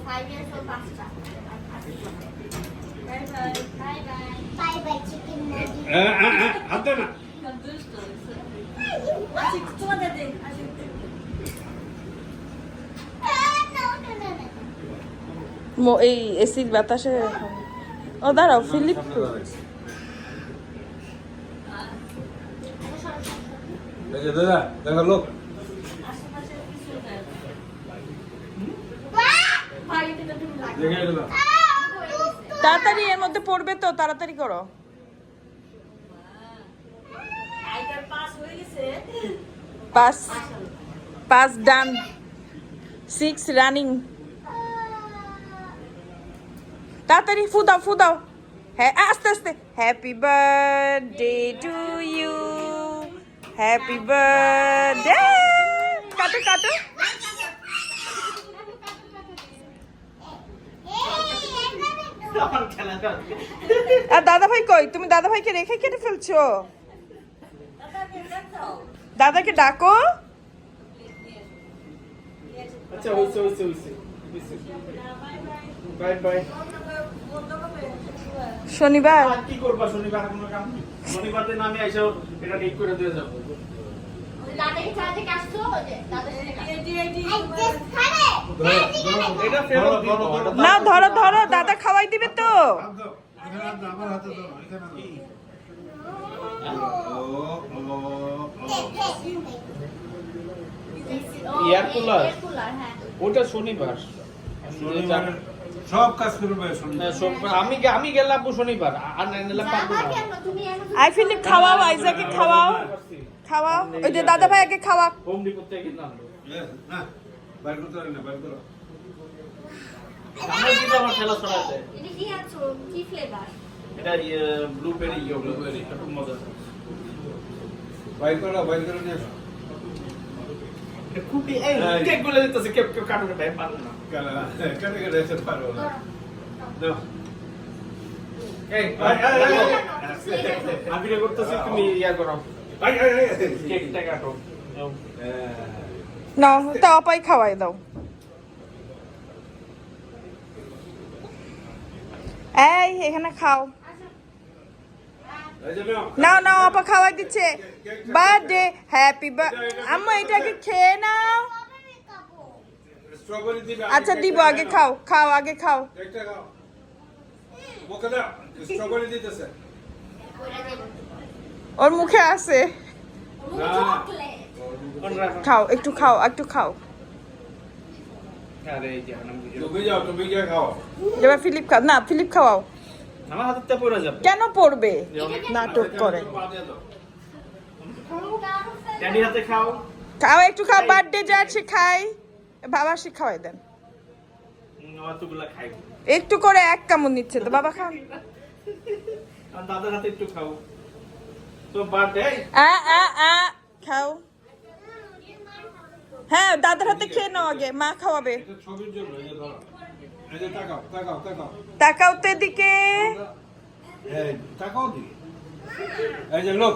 Five years ওর পাঁচটা দেখ আসি মো- এই এসির বাতাসে ও দাঁড়াও ফিলিপ দাদা দেখো লোক। তাড়াতাড়ি, এর মধ্যে পড়বে তো, তাড়াতাড়ি করো। Pass pass done six running তাড়াতাড়ি ফু দাও ফু দাও হ্যাঁ আস্তে আস্তে। Happy birthday to you happy birthday কাটো কাটো। আর দাদা ভাই কই? তুমি দাদা ভাইকে রেখে কেটে ফেলছো? দাদাকে ডাকো। আচ্ছা হইছে হইছে হইছে বাই বাই। শনিবার? কি করবা শনিবার? কোনো কাম শনিবার দিন আমি এসে এটা ঠিক করে দিয়ে যাব। না ধরো ধরো দাদা খাওয়াই দিবে তো। আমার হাতে দাও এখানে এয়ার কুলার হ্যাঁ। ওটা শনিবার। সব কাজ করবে শনিবার। হ্যাঁ, আমি আমি গেলাম শনিবার। আর না নিলাম আই ফিলিপ খাওয়াও আইজাকে খাওয়াও। খাওয়াও ওই যে দাদা ভাই আগে খাওয়া। হোম ডিপো থেকে কিনলাম না বাইর করতে পারি না বাইর করো। আমার কিন্তু আমার খেলা ছড়া আছে। এটা কি আছো কি ফ্লেভার এটা ব্লুবেরি ইয়ে ব্লুবেরি খুব মজা বাইর করো বাইর করে নিয়ে আসো। খুবই এই কেকগুলো দিতেছে কেক কেক কাটুনে ভাই পারব না। কেন? কেন কেন এসে পারব না? দাও। এই আই, আই, আই, আই। আমি করতেছি তুমি ইয়া করো। আই, আই, আই। কেকটা কাটো নাও। নাও তা অপাই খাওয়াই দাও এই এখানে খাও। নাও নাও আপা খাওয়াই দিচ্ছে বার্থডে হ্যাপি আম্মা এটাকে খেয়ে নাও স্ট্রবেরি দিবে আচ্ছা দিব আগে খাও খাও আগে খাও স্ট্রবেরি দিতেছে ওর মুখে আছে? খাও একটু খাও একটু খাও। এবার ফিলিপ খাও না ফিলিপ খাওয়াও। আমার হাতে পড়ে যাবে। কেন পড়বে? নাটক করে। খাও। খাও একটু খাও বার্থডে যার সে খাই। বাবা সে খাওয়াই দেন। হুম, অতগুলা খাই। একটু করে এক কামড় নিচ্ছে তো বাবা খান। দাদার হাতে একটু খাও। খাও। হ্যাঁ দাদার হাতে খেয়ে নাও আগে মা খাওয়াবে। তাকাও তো এদিকে। লোক